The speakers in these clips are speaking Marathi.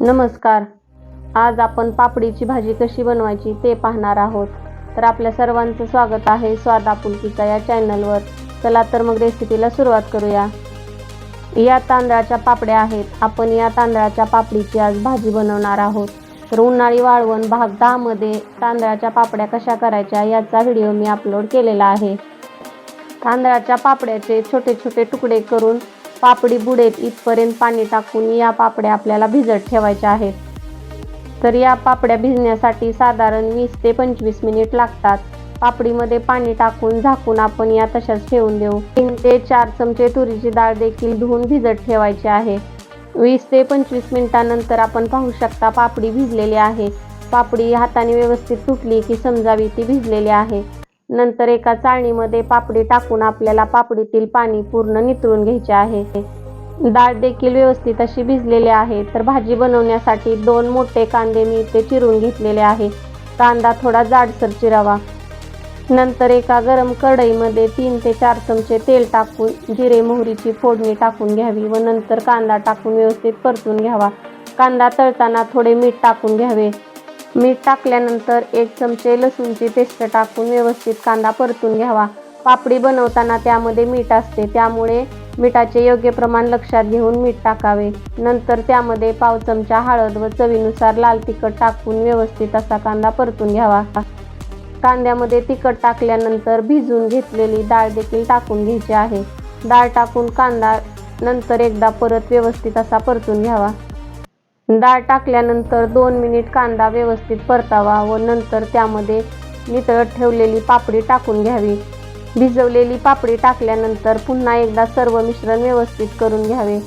नमस्कार. आज आपण पापडीची भाजी कशी बनवायची ते पाहणार आहोत. तर आपल्या सर्वांचं स्वागत आहे स्वाद आपुलकीचा या चॅनलवर. चला तर मग रेसिपीला सुरुवात करूया. या तांदळाच्या पापड्या आहेत. आपण या तांदळाच्या पापडीची आज भाजी बनवणार आहोत. तर उन्हाळी वाळवण भाग दहामध्ये तांदळाच्या पापड्या कशा करायच्या याचा व्हिडिओ मी अपलोड केलेला आहे. तांदळाच्या पापड्याचे छोटे छोटे तुकडे करून पापडी बुडेत इथपर्यंत पाणी टाकून या पापड्या आपल्याला भिजत ठेवायच्या आहेत. तर या पापड्या भिजण्यासाठी साधारण वीस ते पंचवीस मिनिट लागतात. पापडीमध्ये पाणी टाकून झाकून आपण या तशाच ठेवून देऊ. तीन ते चार चमचे तुरीची डाळ देखील धुवून भिजत ठेवायची आहे. वीस ते पंचवीस मिनिटानंतर आपण पाहू शकता पापडी भिजलेली आहे. पापडी हाताने व्यवस्थित तुटली की समजावी ती भिजलेली आहे. नंतर एका चाळणीमध्ये पापडी टाकून आपल्याला पापडीतील पाणी पूर्ण नितळून घ्यायचे आहे. डाळ देखील व्यवस्थित अशी भिजलेली आहे तर भाजी बनवण्यासाठी दोन मोठे कांदे मी इथे चिरून घेतलेले आहे. कांदा थोडा जाडसर चिरावा. नंतर एका गरम कढईमध्ये तीन ते चार चमचे तेल टाकून जिरे मोहरीची फोडणी टाकून घ्यावी व नंतर कांदा टाकून व्यवस्थित परतून घ्यावा. कांदा तळताना थोडे मीठ टाकून घ्यावे. मीठ टाकल्यानंतर एक चमचे लसूणची पेस्ट टाकून व्यवस्थित कांदा परतून घ्यावा. पापडी बनवताना त्यामध्ये मीठ असते त्यामुळे मिठाचे योग्य प्रमाण लक्षात घेऊन मीठ टाकावे. नंतर त्यामध्ये पाव चमचा हळद व चवीनुसार लाल तिखट टाकून व्यवस्थित असा कांदा परतून घ्यावा. कांद्यामध्ये तिखट टाकल्यानंतर भिजून घेतलेली डाळ देखील टाकून घ्यायची आहे. डाळ टाकून कांदा नंतर एकदा परत व्यवस्थित असा परतून घ्यावा. डाळ टाकल्यानंतर दोन मिनिट कांदा व्यवस्थित परतावा व नंतर त्यामध्ये नितळत ठेवलेली पापडी टाकून घ्यावी. भिजवलेली पापडी टाकल्यानंतर पुन्हा एकदा सर्व मिश्रण व्यवस्थित करून घ्यावे.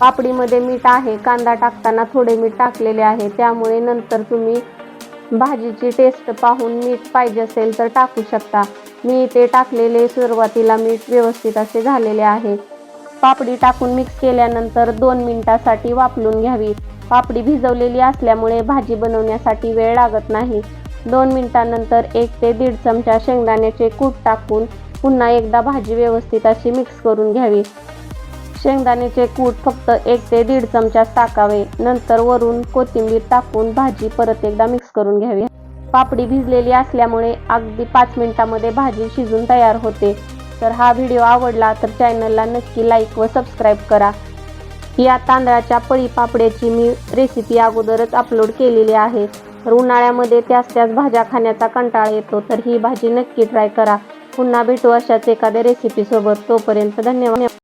पापडीमध्ये मीठ आहे कांदा टाकताना थोडे मीठ टाकलेले आहे त्यामुळे नंतर तुम्ही भाजीची टेस्ट पाहून मीठ पाहिजे असेल तर टाकू शकता. मी इथे टाकलेले सुरुवातीला मीठ व्यवस्थित असे झालेले आहे. पापडी टाकून मिक्स केल्यानंतर दोन मिनिटासाठी वापरून घ्यावी. पापडी भिजवलेली असल्यामुळे भाजी बनवण्यासाठी वेळ लागत नाही. दोन मिनिटानंतर एक ते दीड चमचा शेंगदाण्याचे कूट टाकून पुन्हा एकदा भाजी व्यवस्थित अशी मिक्स करून घ्यावी. शेंगदाण्याचे कूट फक्त एक ते दीड चमचाच टाकावे. नंतर वरून कोथिंबीर टाकून भाजी परत एकदा मिक्स करून घ्यावी. पापडी भिजलेली असल्यामुळे अगदी पाच मिनिटामध्ये भाजी शिजून तयार होते. तर हा व्हिडिओ आवडला तर चॅनलला नक्की लाईक व सबस्क्राईब करा. या तांदळाच्या पळी पापड्याची मी रेसिपी अगोदरच अपलोड केलेली आहे. तर उन्हाळ्यामध्ये त्याच त्याच भाज्या खाण्याचा कंटाळा येतो तर ही भाजी नक्की ट्राय करा. पुन्हा भेटू अशाच एखाद्या रेसिपीसोबत तोपर्यंत धन्यवाद.